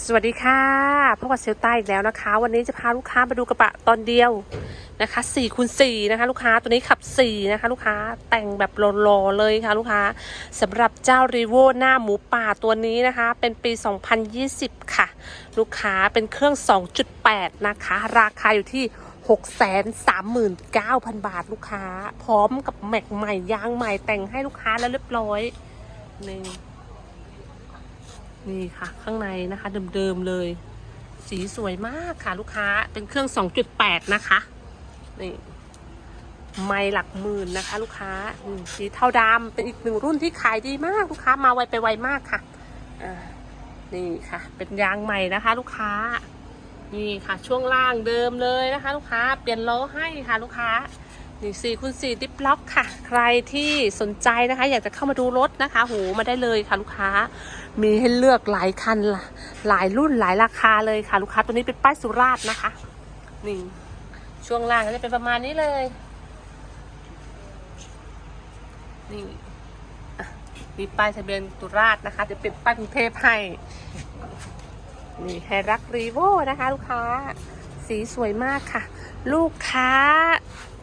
สวัสดีค่ะพบกับเซลต้าอีกแล้วนะคะ วันนี้จะพาลูกค้าไปดูกระบะตอนเดียวนะคะ4คูณ4นะคะลูกค้าตัวนี้ขับ 4 นะคะ ลูกค้าแต่งแบบหล่อๆเลยค่ะลูกค้าสำหรับเจ้ารีโวหน้าหมูป่าตัวนี้นะคะ เป็นปี 2020 ค่ะ ลูกค้าเป็นเครื่อง 2.8 นะคะ ราคาอยู่ที่ 639,000 บาทลูกค้า พร้อมกับแม็กใหม่ยางใหม่แต่งให้ลูกค้าแล้วเรียบร้อยนี่ นี่ค่ะ ข้างในนะคะเดิมๆเลย สีสวยมากค่ะลูกค้าเป็นเครื่อง 2.8 นะคะนี่ไม่หลักหมื่นนะคะ ลูกค้าสีเทาดำเป็นอีกหนึ่งรุ่นที่ขายดีมากลูกค้ามาไวไปไวมากค่ะนี่ค่ะ เป็นยางใหม่นะคะ ลูกค้า นี่ค่ะ ช่วงล่างเดิมเลยนะคะ ลูกค้า เปลี่ยนล้อให้ค่ะ ลูกค้า นี่สี่คูณสี่ดิฟล็อกค่ะ ใครที่สนใจนะคะ อยากจะเข้ามาดูรถนะคะโหมาได้เลยค่ะลูกค้า มีให้เลือกหลายคันละหลายรุ่นหลายราคาเลยค่ะลูกค้าตัวนี้เป็นป้ายสุราษฎร์นะคะนี่ช่วงล่างก็จะเป็นประมาณนี้เลยนี่มีป้ายทะเบียนสุราษฎร์นะคะ จะเป็นป้ายกรุงเทพให้นี่ไฮรักรีโวนะคะ ลูกค้า สีสวยมากค่ะ ลูกค้า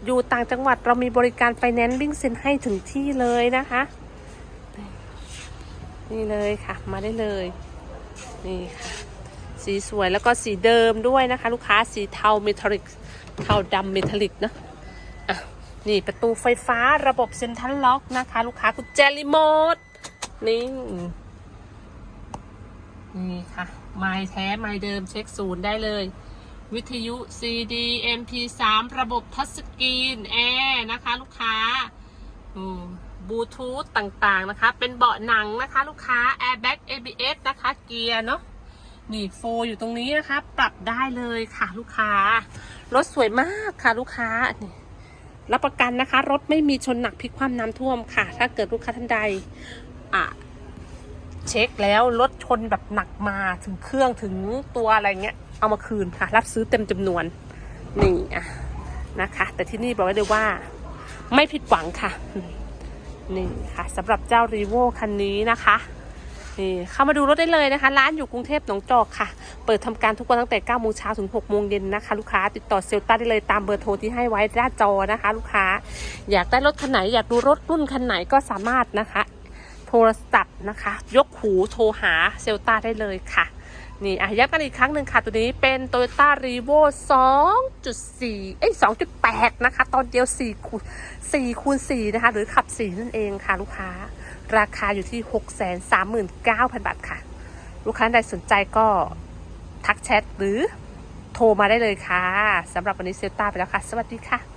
อยู่ต่างจังหวัดเรามีบริการไฟแนนซ์วิ่งเซ็นให้ถึงที่เลยนะคะ นี่เลยค่ะ มาได้เลย นี่ค่ะ สีสวยแล้วก็สีเดิมด้วยนะคะ ลูกค้าสีเทาเมทัลลิก เทาดำเมทัลลิกนะอะนี่ประตูไฟฟ้าระบบเซ็นทรัลล็อกนะคะ ลูกค้ากุญแจรีโมทนี่นี่ค่ะ ไม้แท้ไม้เดิมเช็คศูนย์ได้เลย วิทยุ CD MP3 ระบบทัชสกรีนแอร์นะคะ ลูกค้าบลูทูธต่างๆนะคะ เป็นเบาะหนังนะคะ ลูกค้า Airbag ABS นะคะ เกียร์เนาะนี่โฟอยู่ตรงนี้นะคะ ปรับได้เลยค่ะลูกค้ารถสวยมากค่ะลูกค้านี่รับประกันนะคะ รถไม่มีชนหนักพลิกคว่ำน้ำท่วมค่ะ ถ้าเกิดลูกค้าท่านใดอะ เช็คแล้วรถชนแบบหนักมาถึงเครื่องถึงตัวอะไรเงี้ย เอามาคืนค่ะ รับซื้อเต็มจำนวน นี่อะนะคะ แต่ที่นี่บอกไว้เลยว่า ไม่ผิดหวังค่ะนี่ค่ะสำหรับเจ้ารีโวคันนี้นะคะนี่เข้ามาดูรถได้เลยนะคะ ร้านอยู่กรุงเทพหนองจอกค่ะ เปิดทำการทุกวันตั้งแต่9โมงเช้าถึง6โมงเย็นนะคะ ลูกค้าติดต่อเซลต้าได้เลยตามเบอร์โทรที่ให้ไว้หน้าจอนะคะ ลูกค้าอยากได้รถคันไหนอยากดูรถรุ่นคันไหนก็สามารถนะคะ โทรศัพท์นะคะ ยกหูโทรหาเซลตาได้เลยค่ะ นี่อะย้ำกันอีกครั้งหนึ่งค่ะ ตัวนี้เป็น Toyota r e v o 2.4 เอ้ย 2.8 นะคะ ตอนเดียว4คูณ4คูณ4นะคะ หรือขับ 4 นั่นเองค่ะ ลูกค้า ราคาอยู่ที่ 639,000 บาทค่ะ ลูกค้าใดสนใจก็ทักแชทหรือโทรมาได้เลยค่ะสำหรับวันนี้เซลตาไปแล้วค่ะ สวัสดีค่ะ